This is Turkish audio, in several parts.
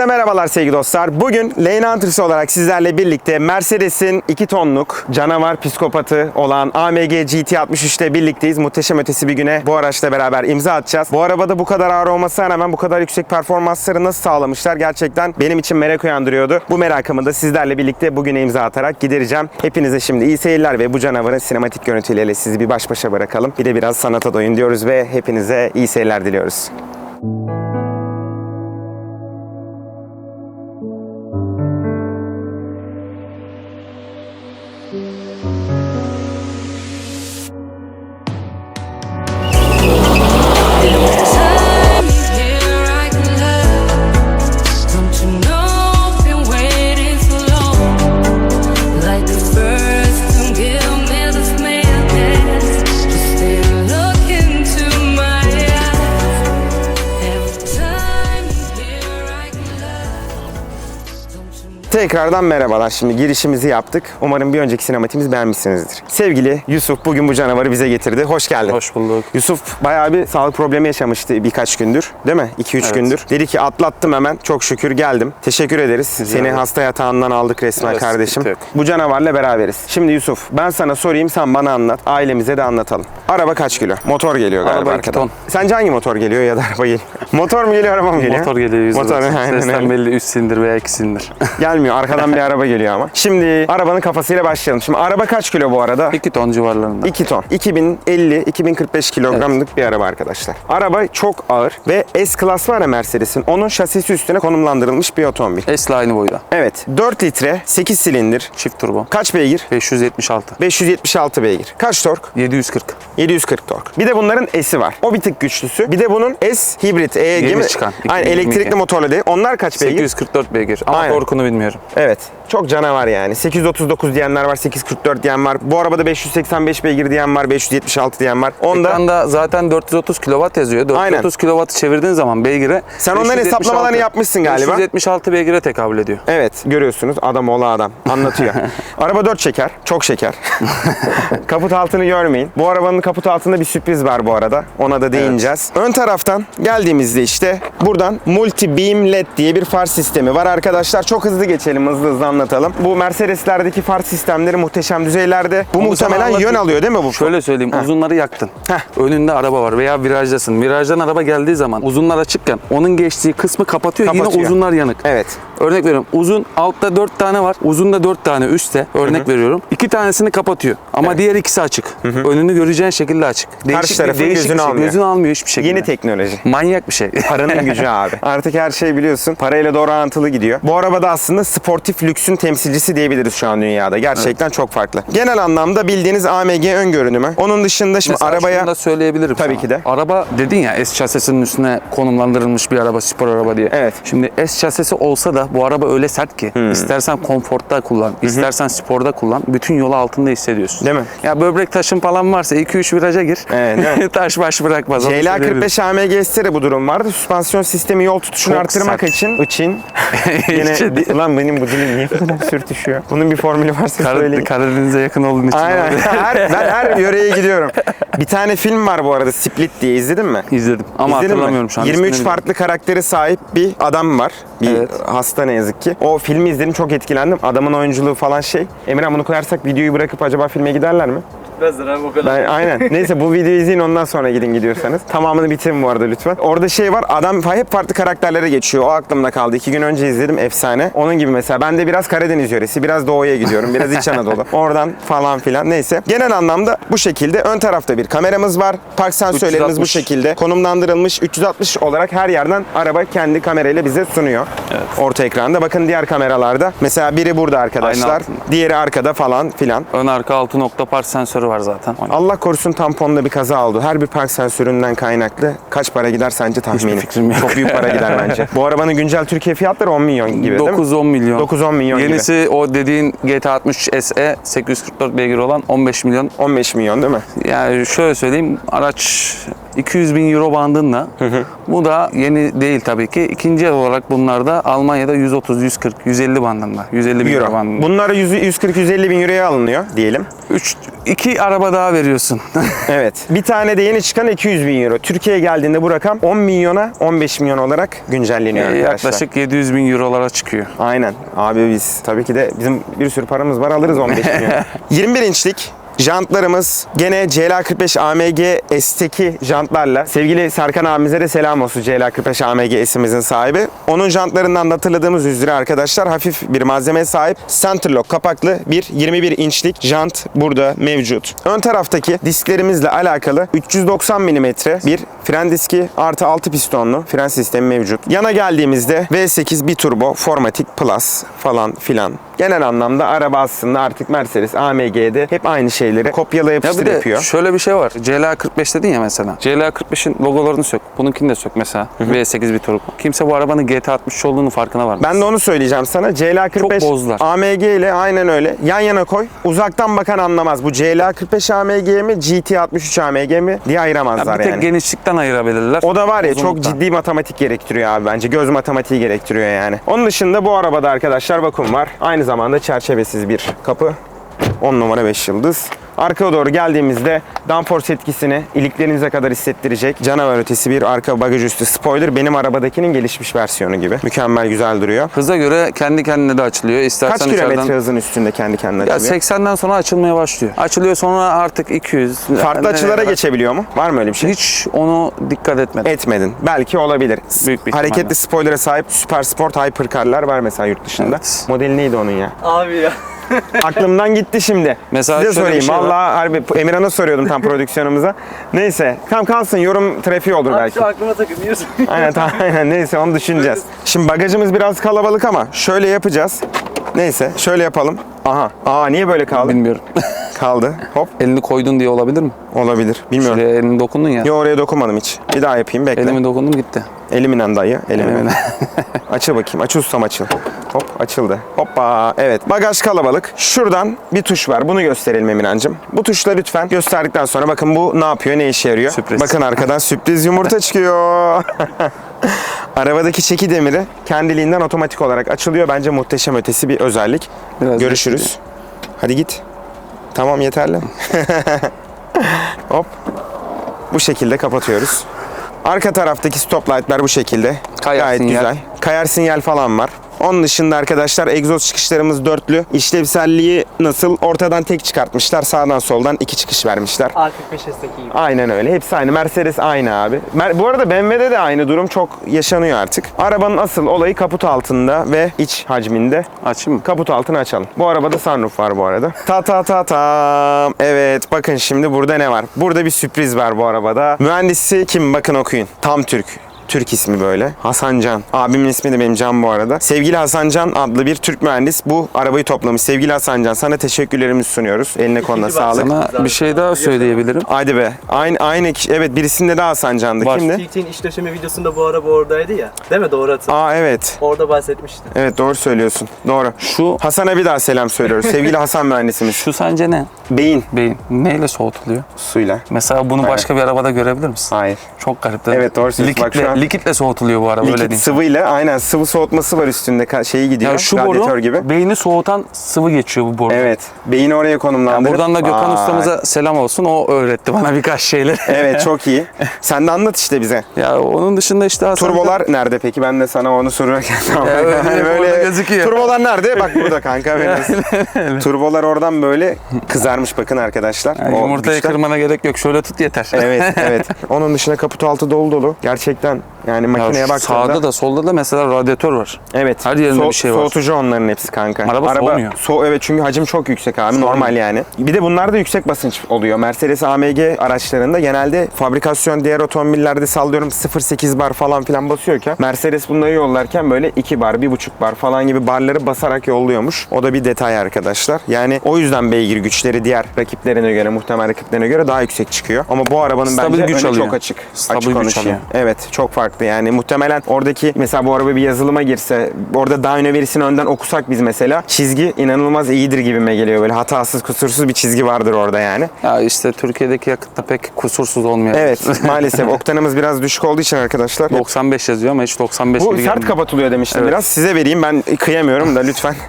Hepinize merhabalar sevgili dostlar. Bugün Lane Hunters olarak sizlerle birlikte Mercedes'in 2 tonluk canavar psikopatı olan AMG GT63'te birlikteyiz. Muhteşem ötesi bir güne bu araçla beraber imza atacağız. Bu arabada bu kadar ağır olmasına rağmen bu kadar yüksek performansları nasıl sağlamışlar gerçekten benim için merak uyandırıyordu. Bu merakımı da sizlerle birlikte bugüne imza atarak gidereceğim. Hepinize şimdi iyi seyirler ve bu canavarın sinematik görüntüleriyle sizi bir baş başa bırakalım. Bir de biraz sanata doyun diyoruz ve hepinize iyi seyirler diliyoruz. Time Tekrardan merhabalar. Şimdi girişimizi yaptık. Umarım bir önceki sinematiğimizi beğenmişsinizdir. Sevgili Yusuf bugün bu canavarı bize getirdi. Hoş geldin. Hoş bulduk. Yusuf bayağı bir sağlık problemi yaşamıştı birkaç gündür. Değil mi? 2-3 Evet. gündür. Dedi ki atlattım hemen. Çok şükür geldim. Teşekkür ederiz. Seni ederim. hasta yatağından aldık resmen Evet, kardeşim. yok. Bu canavarla beraberiz. Şimdi Yusuf ben sana sorayım sen bana anlat. Ailemize de anlatalım. Araba kaç kilo? Motor geliyor galiba Araba arkadan. ton. Sence hangi motor geliyor ya da araba geliyor? motor mu geliyor araba mı geliyor? Motor geliyor Motor, aynen Sesten belli 3 silindir veya 2 silindir. Gelmiyor. Arkadan bir araba geliyor ama. Şimdi arabanın kafasıyla başlayalım. Şimdi araba kaç kilo bu arada? 2 ton civarlarında. 2 ton. 2050-2045 kilogramlık bir araba arkadaşlar. Araba çok ağır ve S-Class var ya Mercedes'in. Onun şasisi üstüne konumlandırılmış bir otomobil. S ile aynı boyda. Evet. 4 litre, 8 silindir. Çift turbo. Kaç beygir? 576. 576 beygir. Kaç tork? 740. 740 tork. Bir de bunların S'i var. O bir tık güçlüsü. Bir de bunun S hibrit E Yeni çıkan, Aynen 2022. elektrikli motorlu değil. Onlar kaç beygir? 844 beygir. Ama Aynen. torkunu bilmiyorum. Evet. Çok canavar yani. 839 diyenler var, 844 diyen var. Bu arabada 585 beygir diyen var, 576 diyen var. Onda Ekranda zaten 430 kW yazıyor. 430 kW'ı çevirdiğin zaman beygire Sen onların 576 hesaplamalarını yapmışsın galiba. 576 beygire tekabül ediyor. Evet görüyorsunuz adam oğlu adam anlatıyor. Araba 4 şeker çok şeker. kaput altını görmeyin. Bu arabanın kaput altında bir sürpriz var bu arada. Ona da değineceğiz. Ön taraftan geldiğimizde işte buradan multi beam led diye bir far sistemi var arkadaşlar. Çok hızlı geçelim hızlı hızlı anlatalım. Bu Mercedeslerdeki far sistemleri muhteşem düzeylerde. Bu Onu muhtemelen yön alıyor değil mi bu? Şöyle söyleyeyim uzunları yaktın. Heh. Önünde araba var veya virajdasın. Virajdan araba geldiği zaman uzunlar açıkken onun geçtiği kısmı kapatıyor. Kapatıyor. Yine uzunlar yanık. Evet. Örnek veriyorum. Uzun altta 4 tane var. Uzunda 4 tane üstte. Örnek veriyorum. 2 tanesini kapatıyor. Ama diğer ikisi açık. Önünü göreceğin şekilde açık. Değişik bir- tarafın değişik gözünü şey. almıyor. Gözünü almıyor hiçbir şekilde. Yeni teknoloji. Manyak bir şey. Paranın gücü abi. Artık her şey biliyorsun parayla doğru orantılı gidiyor. Bu arabada aslında sportif lüksün temsilcisi diyebiliriz şu an dünyada. Gerçekten çok farklı. Genel anlamda bildiğiniz AMG ön görünümü. Onun dışında şimdi Mesela arabaya da söyleyebilirim Tabii sana. ki de. Araba dedin ya S şasisinin üstüne konumlandırılmış bir araba, spor araba diye. Evet. Şimdi S şasisi olsa da bu araba öyle sert ki istersen konforta kullan, istersen sporda kullan, bütün yolu altında hissediyorsun. Değil mi? Ya böbrek taşın falan varsa 2-3 viraja gir. Evet? Taş baş bırakmaz. CLA söyleyebilirim. 45 AMG'ste de bu durum vardı. Süspansiyon sistemi yol tutuşunu Çok arttırmak sert. için için yine ulan benim bu dilim niye bu kadar sürtüşüyor? Bunun bir formülü varsa Kar- söyleyin. Karadeniz'e yakın olduğun için. Aynen. olabilir. her, ben her yöreye gidiyorum. Bir tane film var bu arada Split diye izledin mi? İzledim ama İzledin mi? hatırlamıyorum şu an. 23 ismini farklı karakteri sahip bir adam var. Bir Evet. hasta ne yazık ki. O filmi izledim çok etkilendim. Adamın oyunculuğu falan şey. Emirhan bunu koyarsak videoyu bırakıp acaba filme giderler mi? Gitmezler abi o kadar. Ben, aynen. Neyse bu videoyu izleyin ondan sonra gidin gidiyorsanız. Tamamını bitirin bu arada lütfen. Orada şey var adam hep farklı karakterlere geçiyor. O aklımda kaldı. İki gün önce izledim efsane. Onun gibi mesela ben de biraz Karadeniz yöresi, biraz doğuya gidiyorum. Biraz İç Anadolu. Oradan falan filan. Neyse. Genel anlamda bu şekilde. Ön tarafta bir kameramız var. Park sensörlerimiz bu 360. şekilde konumlandırılmış. 360 olarak her yerden araba kendi kamerayla bize sunuyor. Orta ekranda. Bakın diğer kameralarda. Mesela biri burada arkadaşlar. Diğeri arkada falan filan. Ön arka 6 nokta park sensörü var zaten. Allah korusun tamponda bir kaza oldu. Her bir park sensöründen kaynaklı kaç para gider sence tahmini? Hiçbir fikrim yok. Çok büyük para gider bence. Bu arabanın güncel Türkiye fiyatları 10 milyon gibi 9 10 milyon. 9-10 milyon Yenisi gibi. o dediğin GTA 63 SE 844 beygir olan 15 milyon. 15 milyon değil mi? Yani şöyle söyleyeyim araç 200 bin euro bandında. Hı hı. Bu da yeni değil tabii ki. İkinci olarak bunlar da Almanya'da 130, 140, 150 bandında. 150 bin euro, euro bandında. Bunlar 140-150 bin euroya alınıyor diyelim. 3, 2 araba daha veriyorsun. evet. Bir tane de yeni çıkan 200 bin euro. Türkiye'ye geldiğinde bu rakam 10 milyona 15 milyon olarak güncelleniyor ee. Yaklaşık 700 bin eurolara çıkıyor. Aynen. Abi biz tabii ki de bizim bir sürü paramız var alırız 15 milyon. 21 inçlik Jantlarımız gene CLA45 AMG S'teki jantlarla. Sevgili Serkan abimize de selam olsun CLA45 AMG S'imizin sahibi. Onun jantlarından da hatırladığımız üzere arkadaşlar hafif bir malzemeye sahip Centerlock kapaklı bir 21 inçlik jant burada mevcut. Ön taraftaki disklerimizle alakalı 390 mm bir fren diski artı 6 pistonlu fren sistemi mevcut. Yana geldiğimizde V8 biturbo Formatic Plus falan filan. Genel anlamda araba aslında artık Mercedes AMG'de hep aynı şeyleri kopyala Ya yapıştır bir de yapıyor. şöyle bir şey var. CLA 45 dedin ya mesela. CLA 45'in logolarını sök. Bununkini de sök mesela. V8 bir turbo. Kimse bu arabanın GT 63 olduğunu farkına varmaz. Ben de onu söyleyeceğim sana. CLA45 Çok bozdular. AMG ile aynen öyle. Yan yana koy. Uzaktan bakan anlamaz. Bu CLA45 AMG mi, GT63 AMG mi diye Ya ayıramazlar bir tek yani. genişlikten ayırabilirler. O da var ya çok Uzunluktan. ciddi matematik gerektiriyor abi bence. Göz matematiği gerektiriyor yani. Onun dışında bu arabada arkadaşlar vakum var. Aynı zamanda çerçevesiz bir kapı. 10 numara 5 yıldız. Arkaya doğru geldiğimizde downforce etkisini iliklerinize kadar hissettirecek canavar ötesi bir arka bagaj üstü spoiler. Benim arabadakinin gelişmiş versiyonu gibi. Mükemmel güzel duruyor. Hıza göre kendi kendine de açılıyor. İstersen Kaç kilometre içeriden... hızın üstünde kendi kendine Ya açılıyor? 80'den sonra açılmaya başlıyor. Açılıyor sonra artık 200. Farklı Ne açılara kadar- geçebiliyor mu? Var mı öyle bir şey? Hiç onu dikkat etmedim. Etmedin. Belki olabilir. Büyük bir ihtimalle. Hareketli spoiler'a sahip süper sport hypercar'lar var mesela yurt dışında. Evet. Modeli neydi onun ya? Abi ya. Aklımdan gitti şimdi. Mesela Size şöyle bir sorayım. şey. Vallahi harbi Emirhan'a soruyordum tam prodüksiyonumuza. Neyse. Tam kalsın yorum trafiği olur Abi belki. şu aklıma takılıyorsun. Aynen tamam aynen neyse onu düşüneceğiz. Şimdi bagajımız biraz kalabalık ama şöyle yapacağız. Neyse şöyle yapalım. Aha. Aa niye böyle kaldı? Bilmiyorum. Kaldı. Hop. Elini koydun diye olabilir mi? Olabilir. Bilmiyorum. Şuraya elini dokundun ya. Yo oraya dokunmadım hiç. Bir daha yapayım bekle. Elimi dokundum gitti. Eliminen dayı. Eliminen. Açıl bakayım. Aç ustam açıl. Hop açıldı. Hoppa. Evet. Bagaj kalabalık. Şuradan bir tuş var. Bunu gösterelim Eminancığım. Bu tuşla lütfen gösterdikten sonra bakın bu ne yapıyor, ne işe yarıyor. Sürpriz. Bakın arkadan sürpriz yumurta çıkıyor. Arabadaki çeki demiri kendiliğinden otomatik olarak açılıyor. Bence muhteşem ötesi bir özellik. Biraz Görüşürüz. Hadi git. Tamam yeterli. Hop. Bu şekilde kapatıyoruz. Arka taraftaki stop light'lar bu şekilde. Kayar Gayet sinyal. güzel. Kayar sinyal falan var. Onun dışında arkadaşlar egzoz çıkışlarımız dörtlü. İşlevselliği nasıl? Ortadan tek çıkartmışlar. Sağdan soldan iki çıkış vermişler. A45S'teki gibi. Aynen öyle. Hepsi aynı. Mercedes aynı abi. Mer- Bu arada BMW'de de aynı durum çok yaşanıyor artık. Arabanın asıl olayı kaput altında ve iç hacminde. Açayım mı? Kaput altını açalım. Bu arabada sunroof var bu arada. Ta ta ta tam. Evet bakın şimdi burada ne var? Burada bir sürpriz var bu arabada. Mühendisi kim? Bakın okuyun. Tam Türk. Türk ismi böyle. Hasan Can. Abimin ismi de benim Can bu arada. Sevgili Hasan Can adlı bir Türk mühendis bu arabayı toplamış. Sevgili Hasan Can sana teşekkürlerimizi sunuyoruz. Eline koluna sağlık. Sana bir şey daha söyleyebilirim. Haydi be. Aynı aynı kişi- evet birisinde de Hasan Can'dı. Var. Kimdi? TT'nin iş döşeme videosunda bu araba oradaydı ya. Değil mi? Doğru hatırlıyorum. Aa evet. Orada bahsetmişti. Evet doğru söylüyorsun. Doğru. Şu Hasan'a bir daha selam söylüyoruz. Sevgili Hasan mühendisimiz. şu sence ne? Beyin Beyin. Neyle soğutuluyor? suyla. Mesela bunu başka bir arabada görebilir misin? Hayır. Çok garip değil mi? Evet, doğru söylüyorsun. Bak Likitle, şu an- likitle soğutuluyor bu araba öyle Likit diyeyim. sıvıyla aynen sıvı soğutması var üstünde ka- şeyi gidiyor. Ya şu radyatör boru gibi. beyni soğutan sıvı geçiyor bu boru. Evet. Beyni oraya Ya konumlandırıp. buradan da Gökhan Vay. ustamıza selam olsun. O öğretti bana birkaç şeyler. Evet çok iyi. Sen de anlat işte bize. ya onun dışında işte Hasan Turbolar nerede peki? Ben de sana onu sorarken. Tamam. Ya öyle orada gözüküyor. Turbolar nerede? Bak burada kanka. benim. Turbolar oradan böyle kızarmış bakın arkadaşlar. Yani O yumurtayı güçten- kırmana gerek yok. Şöyle tut yeter. Evet evet. Onun dışında kaput altı dolu dolu. Gerçekten yani Ya makineye şu baktığında. sağda da solda da mesela radyatör var. Evet. Her yerinde bir şey var. Soğutucu onların hepsi kanka. Araba soğumuyor. So evet çünkü hacim çok yüksek abi normal yani. Bir de bunlarda yüksek basınç oluyor. Mercedes AMG araçlarında genelde fabrikasyon diğer otomobillerde sallıyorum 0.8 bar falan filan basıyorken Mercedes bunları yollarken böyle 2 bar, 1.5 bar falan gibi barları basarak yolluyormuş. O da bir detay arkadaşlar. Yani o yüzden beygir güçleri diğer rakiplerine göre, muhtemel rakiplerine göre daha yüksek çıkıyor. Ama bu arabanın Stabil bence güç önü alıyor. çok açık. Stabil açık güç konuşuyor. alıyor. Evet çok farklı yani muhtemelen oradaki mesela bu araba bir yazılıma girse orada dyno verisini önden okusak biz mesela çizgi inanılmaz iyidir gibime geliyor böyle hatasız kusursuz bir çizgi vardır orada yani. Ya işte Türkiye'deki yakıtta pek kusursuz olmuyor. Evet maalesef oktanımız biraz düşük olduğu için arkadaşlar. 95 yazıyor ama hiç 95 Bu gibi sert gelmiyor. kapatılıyor demiştim Evet. biraz. Size vereyim ben kıyamıyorum da lütfen.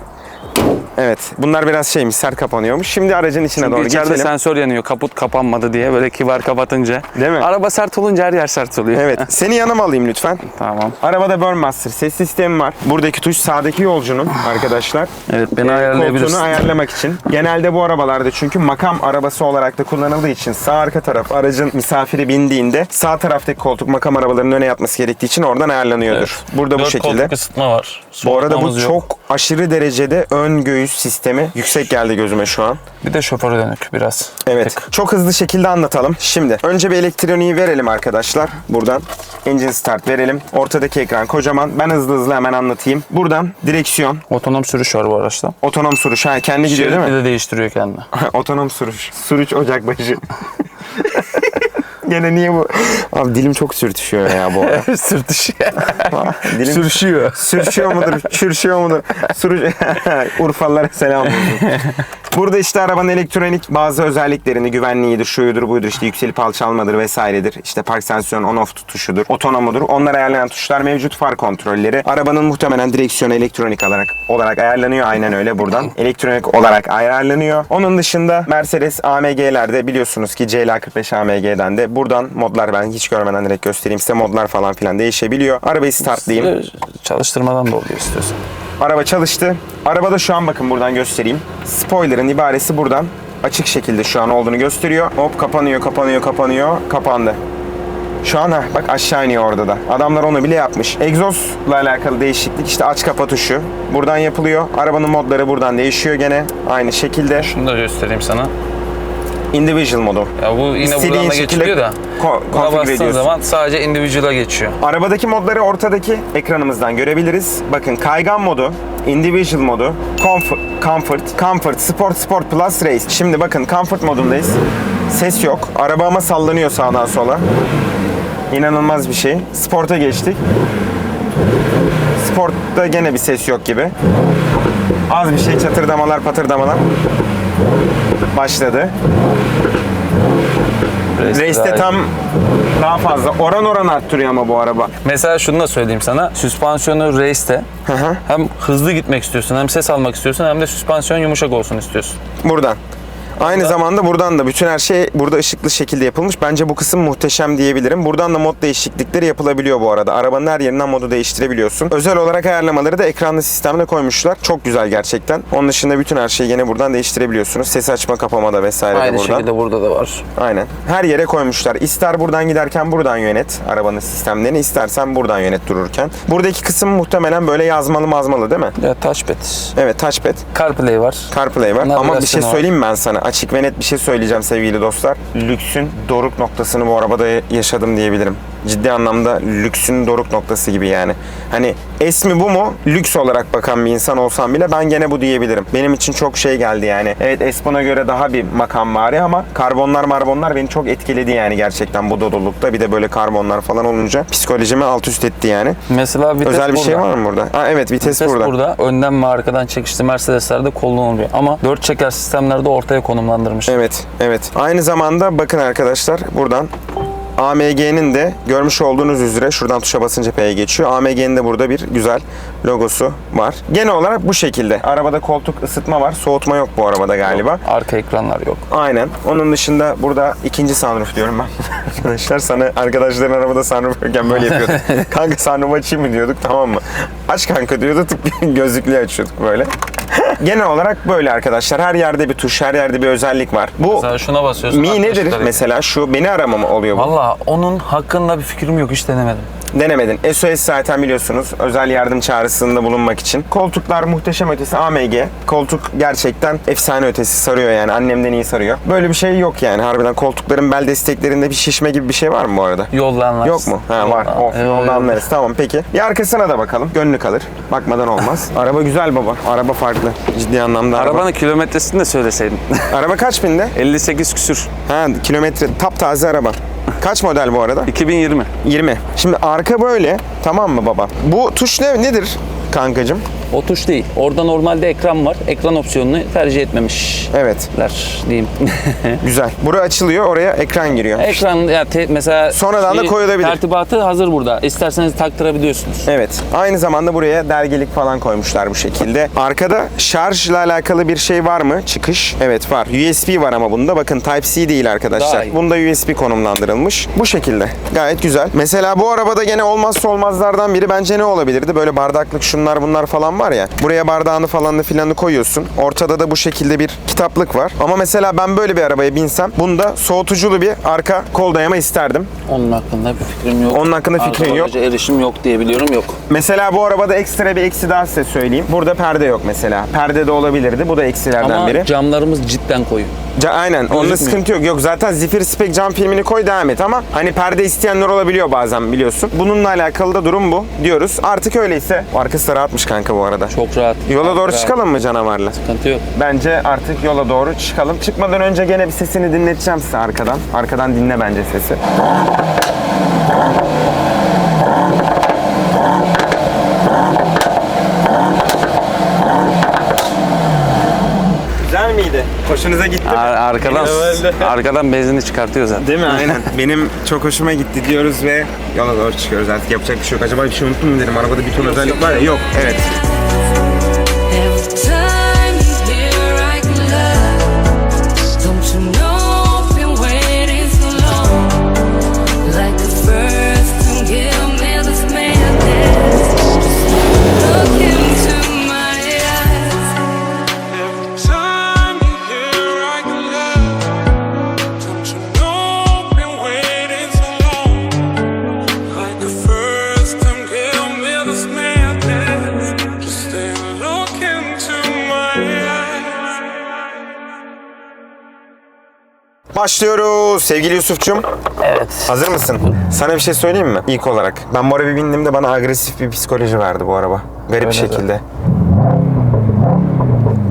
Evet. Bunlar biraz şeymiş, sert kapanıyormuş. Şimdi aracın içine Çünkü doğru içeride geçelim. sensör yanıyor. Kaput kapanmadı diye böyle kibar kapatınca. Değil mi? Araba sert olunca her yer sert oluyor. Evet. Seni yanıma alayım lütfen. tamam. Arabada Burnmaster ses sistemi var. Buradaki tuş sağdaki yolcunun arkadaşlar. Evet beni e, ayarlayabilirsin. Koltuğunu ayarlamak için. Genelde bu arabalarda çünkü makam arabası olarak da kullanıldığı için sağ arka taraf aracın misafiri bindiğinde sağ taraftaki koltuk makam arabalarının öne yatması gerektiği için oradan ayarlanıyordur. Burada bu Dört şekilde. koltuk ısıtma var. Bu arada bu yok. çok aşırı derecede ön göğüs sistemi yüksek geldi gözüme şu an. Bir de şoföre dönük biraz. Evet. Tek. Çok hızlı şekilde anlatalım. Şimdi önce bir elektroniği verelim arkadaşlar. Buradan engine start verelim. Ortadaki ekran kocaman. Ben hızlı hızlı hemen anlatayım. Buradan direksiyon, Otonom sürüş var bu araçta. otonom sürüş. Ha kendi gidiyor değil Şerit mi? bir de değiştiriyor kendini. otonom sürüş. Sürüş ocakbaşı. Gene niye bu? Abi dilim çok sürtüşüyor ya bu ara. Sürtüş. dilim Sürüşüyor. Sürüşüyor mudur? Çürüşüyor mudur? Sürüş... Urfalılara selam olsun. Burada işte arabanın elektronik bazı özelliklerini, güvenliğidir, şuyudur, buydur, işte yükselip alçalmadır vesairedir. İşte park sensörü on-off tutuşudur, otonomudur. Onları ayarlayan tuşlar mevcut, far kontrolleri. Arabanın muhtemelen direksiyonu elektronik olarak olarak ayarlanıyor. Aynen öyle buradan. Elektronik olarak ayarlanıyor. Onun dışında Mercedes AMG'lerde biliyorsunuz ki CLA45 AMG'den de buradan modlar ben hiç görmeden direkt göstereyim size modlar falan filan değişebiliyor. Arabayı startlayayım. Çalıştırmadan da oluyor istiyorsan. Araba çalıştı. Arabada şu an bakın buradan göstereyim. Spoiler'ın ibaresi buradan açık şekilde şu an olduğunu gösteriyor. Hop kapanıyor, kapanıyor, kapanıyor. Kapandı. Şu an ha bak aşağı iniyor orada da. Adamlar onu bile yapmış. Egzozla alakalı değişiklik işte aç kapa tuşu. Buradan yapılıyor. Arabanın modları buradan değişiyor gene. Aynı şekilde. Şunu da göstereyim sana. Individual modu. Ya bu yine İstediğin buradan da geçiliyor da. ko- Buna konfigüre bastığın ediyorsun. zaman sadece individual'a geçiyor. Arabadaki modları ortadaki ekranımızdan görebiliriz. Bakın kaygan modu, individual modu, comfort, comfort, comfort, sport, sport plus race. Şimdi bakın comfort modundayız. Ses yok. Araba ama sallanıyor sağdan sola. İnanılmaz bir şey. Sport'a geçtik. Sportta gene bir ses yok gibi. Az bir şey çatırdamalar patırdamalar başladı. Race'te tam daha fazla. Oran oran arttırıyor ama bu araba. Mesela şunu da söyleyeyim sana. Süspansiyonu race'te hı. hem hızlı gitmek istiyorsun hem ses almak istiyorsun hem de süspansiyon yumuşak olsun istiyorsun. Buradan. Aynı zamanda buradan da bütün her şey burada ışıklı şekilde yapılmış. Bence bu kısım muhteşem diyebilirim. Buradan da mod değişiklikleri yapılabiliyor bu arada. Arabanın her yerinden modu değiştirebiliyorsun. Özel olarak ayarlamaları da ekranlı sistemde koymuşlar. Çok güzel gerçekten. Onun dışında bütün her şeyi yine buradan değiştirebiliyorsunuz. Ses açma kapama da vesaire de Aynı buradan. şekilde burada da var. Aynen. Her yere koymuşlar. İster buradan giderken buradan yönet arabanın sistemlerini, istersen buradan yönet dururken. Buradaki kısım muhtemelen böyle yazmalı mazmalı değil mi? Ya touchpad. Evet touchpad. CarPlay var. CarPlay var. Ama bir şey söyleyeyim mi ben sana? Açık ve net bir şey söyleyeceğim sevgili dostlar. Lüksün doruk noktasını bu arabada yaşadım diyebilirim. Ciddi anlamda lüksün doruk noktası gibi yani. Hani es mi bu mu? Lüks olarak bakan bir insan olsam bile ben gene bu diyebilirim. Benim için çok şey geldi yani. Evet Espon'a göre daha bir makam var ama karbonlar marbonlar beni çok etkiledi yani gerçekten bu dodolukta. Bir de böyle karbonlar falan olunca psikolojimi alt üst etti yani. Mesela vites Özel bir burada. şey var mı burada? Ha, evet vites, Vites burada. burada. Önden ve arkadan çekişli Mercedes'lerde kullanılıyor. Ama dört çeker sistemlerde ortaya konumlandırmış. Evet, evet. Aynı zamanda bakın arkadaşlar buradan AMG'nin de görmüş olduğunuz üzere şuradan tuşa basınca P'ye geçiyor. AMG'nin de burada bir güzel logosu var. Genel olarak bu şekilde. Arabada koltuk ısıtma var. Soğutma yok bu arabada galiba. Arka ekranlar yok. Aynen. Onun dışında burada ikinci sunroof diyorum ben. Arkadaşlar sana arkadaşların arabada sunroof yokken böyle yapıyorduk. kanka sunroof açayım mı diyorduk tamam mı? Aç kanka diyordu tık gözlüklüğü açıyorduk böyle. Genel olarak böyle arkadaşlar. Her yerde bir tuş, her yerde bir özellik var. Bu Mesela şuna basıyorsun. Mi nedir mesela şu beni arama mı oluyor bu? Valla onun hakkında bir fikrim yok hiç denemedim. Denemedin. SOS zaten biliyorsunuz özel yardım çağrısında bulunmak için. Koltuklar muhteşem ötesi AMG. Koltuk gerçekten efsane ötesi sarıyor yani annemden iyi sarıyor. Böyle bir şey yok yani harbiden koltukların bel desteklerinde bir şişme gibi bir şey var mı bu arada? Yolda anlarsın. Yok mu? Ha var. Yolda- Of, Yo, yo, onu yo. anlarız. Tamam peki. Bir arkasına da bakalım. Gönlü kalır. Bakmadan olmaz. araba güzel baba. Araba farklı. Ciddi anlamda araba. Arabanın kilometresini de söyleseydin. Araba kaç binde? 58 küsür. Ha kilometre. Taptaze araba. Kaç model bu arada? 2020. 20. Şimdi arka böyle tamam mı baba? Bu tuş ne nedir kankacım? O tuş değil. Orada normalde ekran var. Ekran opsiyonunu tercih etmemişler Evet. diyeyim. Güzel. Bura açılıyor. Oraya ekran giriyor. ekran ya te- mesela Sonradan da bir koyulabilir. Tertibatı hazır burada. İsterseniz taktırabiliyorsunuz. Evet. Aynı zamanda buraya dergilik falan koymuşlar bu şekilde. Arkada şarjla alakalı bir şey var mı? Çıkış. Evet var. USB var ama bunda. Bakın Type-C değil arkadaşlar. Bunda USB konumlandırılmış. Bu şekilde. Gayet güzel. Mesela bu arabada gene olmazsa olmazlardan biri bence ne olabilirdi? Böyle bardaklık şunlar bunlar falan var ya. Buraya bardağını falanını filanını koyuyorsun. Ortada da bu şekilde bir kitaplık var. Ama mesela ben böyle bir arabaya binsem bunda soğutuculu bir arka kol dayama isterdim. Onun hakkında bir fikrim yok. Onun hakkında fikrin Arka yok. bagaja erişim yok diye biliyorum yok. Mesela bu arabada ekstra bir eksi daha size söyleyeyim. Burada perde yok mesela. Perde de olabilirdi. Bu da eksilerden Ama biri. camlarımız cidden koyu. Ca- aynen. Onda sıkıntı yok. Yok zaten Zifir Spec cam filmini koy devam et ama hani perde isteyenler olabiliyor bazen biliyorsun. Bununla alakalı da durum bu diyoruz. Artık öyleyse arkası da rahatmış kanka bu arada. Çok rahat. Yola doğru Rahat. çıkalım mı canavarla? Sıkıntı yok. Bence artık yola doğru çıkalım. Çıkmadan önce gene bir sesini dinleteceğim size arkadan. Arkadan dinle bence sesi. Güzel miydi? Hoşunuza gitti mi? Ar- arkadan Herhalde. arkadan benzini çıkartıyor zaten. Değil mi? Aynen. Benim çok hoşuma gitti diyoruz ve yola doğru çıkıyoruz artık yapacak bir şey yok. Acaba bir şey unuttum mu dedim. Arabada bir ton özellik var ya. Yok. Evet. Başlıyoruz sevgili Yusuf'cum. Evet. Hazır mısın? Sana bir şey söyleyeyim mi? İlk olarak. Ben bu araba bindiğimde bana agresif bir psikoloji verdi bu araba. Garip bir şekilde.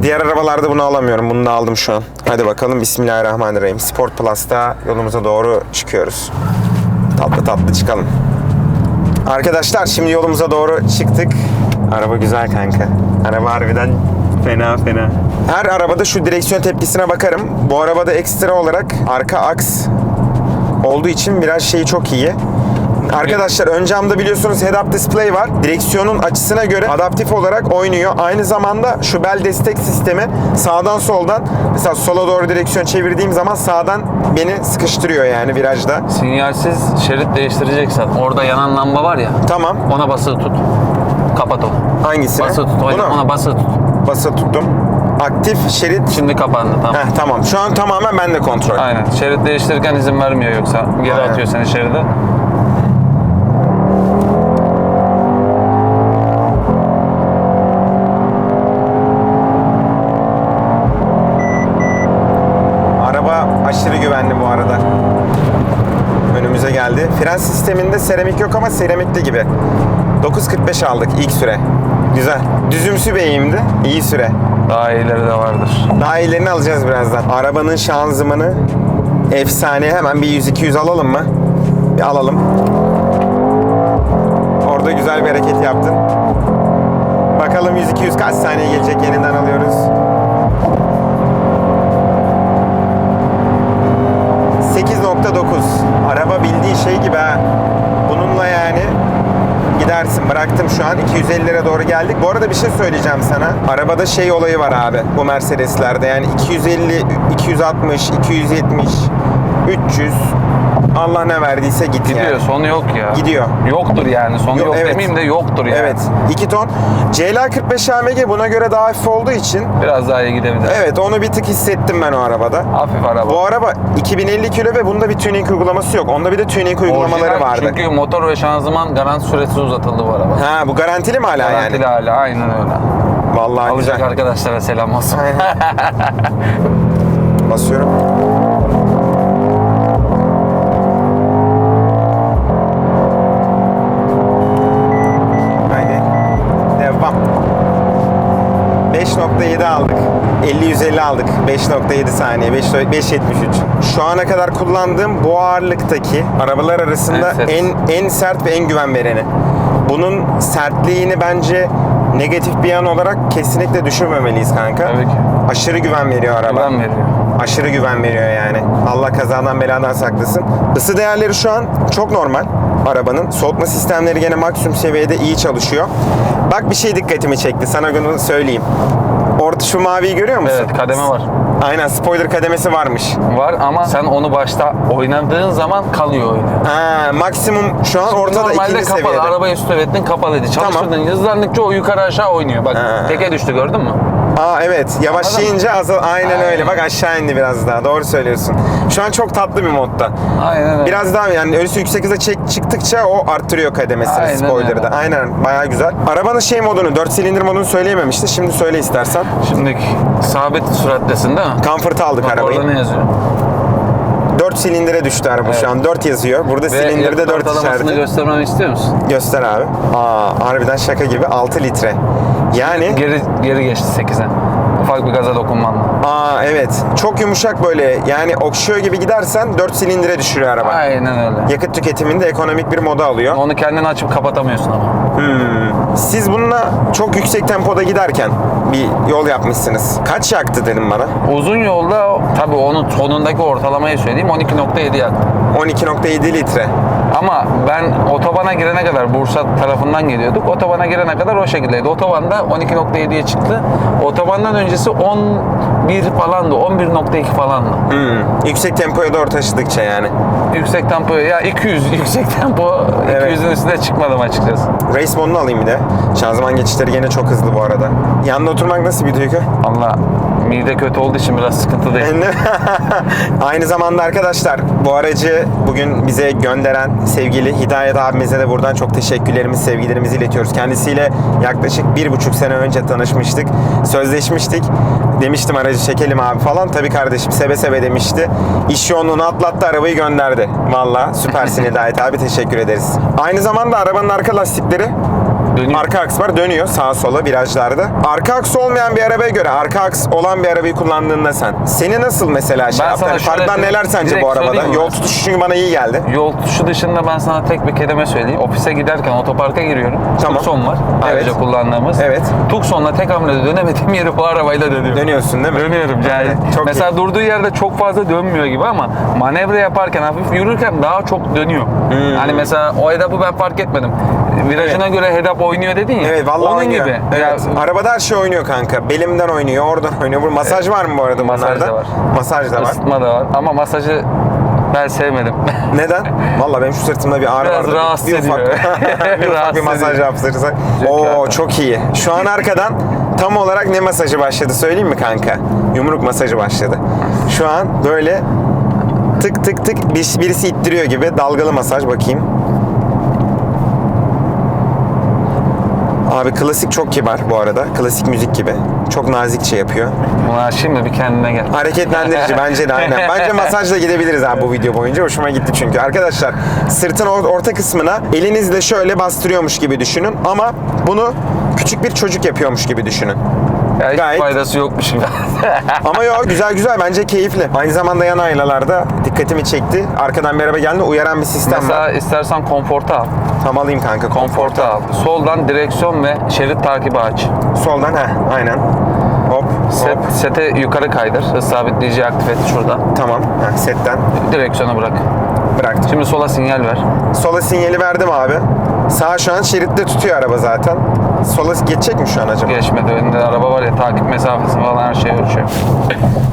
Diğer arabalarda bunu alamıyorum. Bunu da aldım şu an. Hadi bakalım Bismillahirrahmanirrahim. Sport Plus'ta yolumuza doğru çıkıyoruz. Tatlı tatlı çıkalım. Arkadaşlar şimdi yolumuza doğru çıktık. Araba güzel kanka. Araba harbiden fena fena. Her arabada şu direksiyon tepkisine bakarım. Bu arabada ekstra olarak arka aks olduğu için biraz şeyi çok iyi. Arkadaşlar ön camda biliyorsunuz head-up display var. Direksiyonun açısına göre adaptif olarak oynuyor. Aynı zamanda şu bel destek sistemi sağdan soldan mesela sola doğru direksiyon çevirdiğim zaman sağdan beni sıkıştırıyor yani virajda. Sinyalsiz şerit değiştireceksen orada yanan lamba var ya Tamam. ona basılı tut. Kapat onu. Hangisini? Basılı tut. Ona, mu? ona basılı tut. Basılı tuttum. Aktif şerit. Şimdi kapandı tamam. Heh, tamam. Şu an tamamen bende kontrol. Aynen. Şerit değiştirirken izin vermiyor yoksa. Geri Aynen. atıyor seni şeride. Araba aşırı güvenli bu arada. Önümüze geldi. Fren sisteminde seramik yok ama seramikli gibi. 9.45 aldık ilk süre. Güzel. Düzümsü bir eğimdi. İyi süre. Daha iyileri de vardır. Daha iyilerini alacağız birazdan. Arabanın şanzımanı efsane. Hemen bir 100-200 alalım mı? Bir alalım. Orada güzel bir hareket yaptın. Bakalım 100-200 kaç saniye gelecek yeniden alıyoruz. 8.9 Araba bildiği şey gibi ha. Bununla yani Bıraktım şu an. 250 lira doğru geldik. Bu arada bir şey söyleyeceğim sana. Arabada şey olayı var abi. Bu Mercedes'lerde. Yani 250, 260, 270, 300. Allah ne verdiyse git Gidiyor. yani. Sonu yok ya. Gidiyor. Yoktur yani. Sonu Yok, yok, evet. demeyeyim de yoktur yani. Evet. 2 ton. CLA 45 AMG buna göre daha hafif olduğu için Biraz daha iyi gidebilir. evet onu bir tık hissettim ben o arabada. Hafif araba. Bu araba 2050 kilo ve bunda bir tuning uygulaması yok. Onda bir de tuning uygulamaları Orijinal vardı. Çünkü motor ve şanzıman garanti süresi uzatıldı bu araba. Ha bu garantili mi hala Garantili yani? hala aynen öyle. Vallahi Alacak güzel. arkadaşlara selam olsun. Basıyorum. 50-150 aldık. 5.7 saniye. 5 5.73. Şu ana kadar kullandığım bu ağırlıktaki arabalar arasında En sert. en en sert ve en güven vereni. Bunun sertliğini bence negatif bir yan olarak kesinlikle düşünmemeliyiz kanka. Tabii ki. Aşırı güven veriyor araba. Güven veriyor. Aşırı güven veriyor yani. Allah kazadan beladan saklasın. Isı değerleri şu an çok normal arabanın. Soğutma sistemleri gene maksimum seviyede iyi çalışıyor. Bak bir şey dikkatimi çekti. Sana bunu söyleyeyim. Orta şu maviyi görüyor musun? Evet kademe var. Aynen spoiler kademesi varmış. Var ama sen onu başta oynadığın zaman kalıyor öyle. Ha, maksimum şu an ortada Normalde ikinci kapalı. seviyede. Arabayı üstüne ettin kapalıydı. Çalıştırdın hızlandıkça o yukarı aşağı oynuyor. Bak Ha. teke düştü gördün mü? Aa evet yavaşlayınca azal aynen Aynen. öyle bak aşağı indi biraz daha doğru söylüyorsun. Şu an çok tatlı bir modda. Aynen öyle. Biraz daha yani ölüsü yüksek hıza çek, çıktıkça o arttırıyor kademesini Aynen spoiler'ı öyle. da. Aynen bayağı güzel. Arabanın şey modunu 4 silindir modunu söyleyememişti. Şimdi söyle istersen. Şimdi sabit sürattesin değil mi? Comfort aldık Bak arabayı. orada ne yazıyor? 4 silindire düştü araba Evet. şu an. 4 yazıyor. Burada Ve silindirde yakıt 4 ortalamasını işareti. göstermemi istiyor musun? Göster abi. Aa harbiden şaka gibi 6 litre. Yani Geri geri geçti 8'e. Ufak bir gaza dokunmanla. aa evet çok yumuşak böyle yani okşuyor gibi gidersen 4 silindire düşürüyor araba. Aynen öyle. Yakıt tüketiminde ekonomik bir moda alıyor. Onu kendin açıp kapatamıyorsun ama. Hmm. Siz bununla çok yüksek tempoda giderken bir yol yapmışsınız. Kaç yaktı dedim bana? Uzun yolda tabii onun sonundaki ortalamayı söyleyeyim 12.7 yaktı. 12.7 litre. Ama ben otobana girene kadar Bursa tarafından geliyorduk. Otobana girene kadar o şekildeydi. Otobanda 12.7'ye çıktı. Otobandan öncesi 11 falandı. 11.2 falandı. Hmm. Yüksek tempoya doğru taşıdıkça yani. Yüksek tempo ya 200 yüksek tempo Evet. 200'ün üstüne çıkmadım açıkçası. Race modunu alayım bir de. Şanzıman geçişleri gene çok hızlı bu arada. Yanında oturmak nasıl bir duygu? Valla mide kötü olduğu için biraz sıkıntı değil. Aynı zamanda arkadaşlar bu aracı bugün bize gönderen sevgili Hidayet abimize de buradan çok teşekkürlerimizi, sevgilerimizi iletiyoruz. Kendisiyle yaklaşık bir buçuk sene önce tanışmıştık. Sözleşmiştik. Demiştim aracı çekelim abi falan. Tabii kardeşim seve seve demişti. İş yoğunluğunu atlattı arabayı gönderdi. Valla süpersin Hidayet abi teşekkür ederiz. Aynı zamanda arabanın arka lastikleri Dönüyor. Arka aks var dönüyor sağa sola virajlarda. Arka aks olmayan bir arabaya göre arka aks olan bir arabayı kullandığında sen. Seni nasıl mesela şey Ben yaptı? sana şöyle farklar neler sence bu arabada? Yol tutuşu çünkü bana iyi geldi. Yol tutuşu dışında ben sana tek bir kelime söyleyeyim. Ofise giderken otoparka giriyorum. Tamam. Tucson var. Evet. Ayrıca kullandığımız. Evet. Tucson'la tek hamlede dönemediğim yeri bu arabayla dönüyorum. Dönüyorsun değil mi? Dönüyorum yani. Çok Mesela iyi. durduğu yerde çok fazla dönmüyor gibi ama manevra yaparken hafif yürürken daha çok dönüyor. Hmm. Hani mesela o head-up'ı ben fark etmedim. Virajına göre head-up oynuyor dedin ya. Evet vallahi Onun oynuyor. gibi. Evet. Ya, Arabada her şey oynuyor kanka. Belimden oynuyor, oradan oynuyor. Bu masaj var mı bu arada Masaj bunlarda? da var. Masaj da var. ısıtma da var ama masajı ben sevmedim. Neden? Vallahi benim şu sırtımda bir ağrı Biraz vardı. rahatsız bir ufak, ediyor. bir, ufak bir masaj yaptırırsak. Oo çok iyi. Şu an arkadan tam olarak ne masajı başladı söyleyeyim mi kanka? Yumruk masajı başladı. Şu an böyle tık tık tık bir- birisi ittiriyor gibi dalgalı masaj bakayım. Abi klasik çok kibar bu arada. Klasik müzik gibi. Çok nazikçe yapıyor. Buna şimdi bir kendine gel. Hareketlendirici bence de aynen. Bence masajla gidebiliriz abi bu video boyunca. Hoşuma gitti çünkü. Arkadaşlar sırtın or- orta kısmına elinizle şöyle bastırıyormuş gibi düşünün. Ama bunu küçük bir çocuk yapıyormuş gibi düşünün. Ya hiç Gayet- faydası yokmuş gibi. Ama yok güzel güzel bence keyifli. Aynı zamanda yan aynalarda dikkatimi çekti. Arkadan bir araba geldi uyaran bir sistem var. Mesela istersen konforta al. Tam alayım kanka. Konforta al. Soldan direksiyon ve şerit takibi aç. Soldan ha aynen. Hop Set, hop. sete yukarı kaydır. Hız sabitleyiciyi aktif et şurada. Tamam. Ha, setten Direksiyonu bırak. bıraktım. Şimdi sola sinyal ver. Sola sinyali verdim abi. Sağ şu an şeritte tutuyor araba zaten. Sola geçecek mi şu an acaba? Geçmedi. Önünde araba var ya takip mesafesi falan her şey ölçüyor.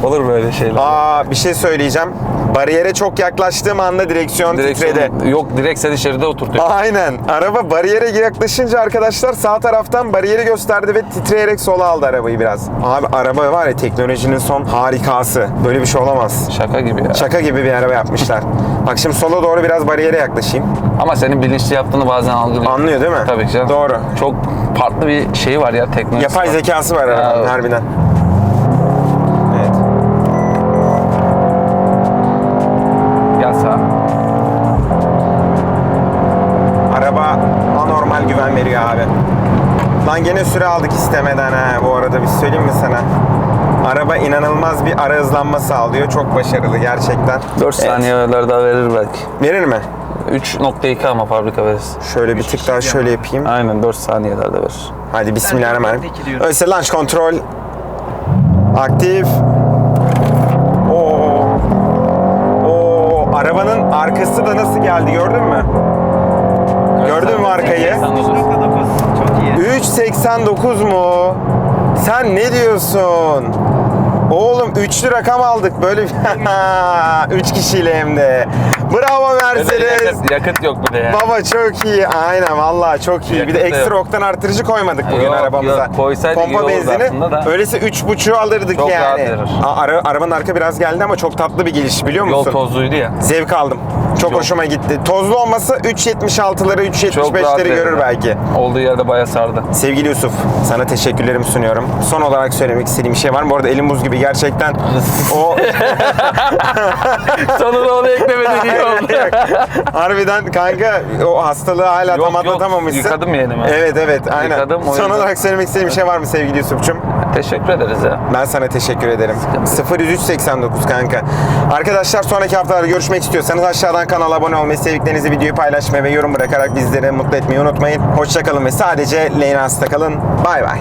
Olur böyle şeyler. Aa bir şey söyleyeceğim. Bariyere çok yaklaştığım anda direksiyon, titredi. Direksiyon, yok direkt seni şeride oturtuyor. Aynen. Araba bariyere yaklaşınca arkadaşlar sağ taraftan bariyeri gösterdi ve titreyerek sola aldı arabayı biraz. Abi araba var ya teknolojinin son harikası. Böyle bir şey olamaz. Şaka gibi ya. Şaka gibi bir araba yapmışlar. Bak şimdi sola doğru biraz bariyere yaklaşayım. Ama senin bilinçli yaptığını bazen algılıyor. Anlıyor değil mi? Tabii ki canım. Doğru. Çok farklı bir şey var ya teknolojisi Yapay var. zekası var arabanın harbiden. Lan gene süre aldık istemeden ha bu arada bir söyleyeyim mi sana? Araba inanılmaz bir ara hızlanma sağlıyor. Çok başarılı gerçekten. 4 Evet. saniyeler daha verir belki. Verir mi? 3.2 ama fabrika verisi. Şöyle bir tık daha şöyle yapayım. Aynen 4 saniyelerde verir. Hadi bismillahirrahmanirrahim. Öyleyse launch kontrol. Aktif. Oo. Oo. Arabanın arkası da nasıl geldi gördün mü? Gördün mü arkayı? 9. Çok iyi. 3.89 mu? Sen ne diyorsun? Oğlum üçlü rakam aldık böyle bir... Üç kişiyle hem de. Bravo Mercedes. Yakıt, yakıt yok bir de ya. Baba çok iyi. Aynen vallahi çok iyi. Bir de Yakıt ekstra yok. oktan artırıcı koymadık bugün Yok, arabamıza. yok. Koysaydık Pompa benzini. da. Öyleyse 3.5'u alırdık Çok yani. Aa, ara- arabanın arka biraz geldi ama çok tatlı bir geliş biliyor Yol musun? tozluydu ya. Zevk aldım. Çok, Çok. hoşuma gitti. Tozlu olması 3.76'ları Çok rahat 3.75'leri görür belki. Olduğu yerde bayağı sardı. Sevgili Yusuf, sana teşekkürlerimi sunuyorum. Son olarak söylemek istediğim bir şey var mı? Bu arada elim buz gibi gerçekten o Sonunda onu eklemedin iyi oldu. harbiden kanka o hastalığı hala Yok, tam yok. atlatamamışsın. Yıkadım yeğenimi. Evet evet aynen. Yıkadım, Son yüzden. olarak söylemek istediğim bir şey var mı sevgili Yusuf'cum? Teşekkür ederiz ya. Ben sana teşekkür ederim. 0389 kanka. Arkadaşlar sonraki haftalarda görüşmek istiyorsanız aşağıdan kanala abone olmayı, sevdiklerinizi videoyu paylaşmayı ve yorum bırakarak bizleri mutlu etmeyi unutmayın. Hoşçakalın ve sadece Lane As'ta kalın. Bay bay.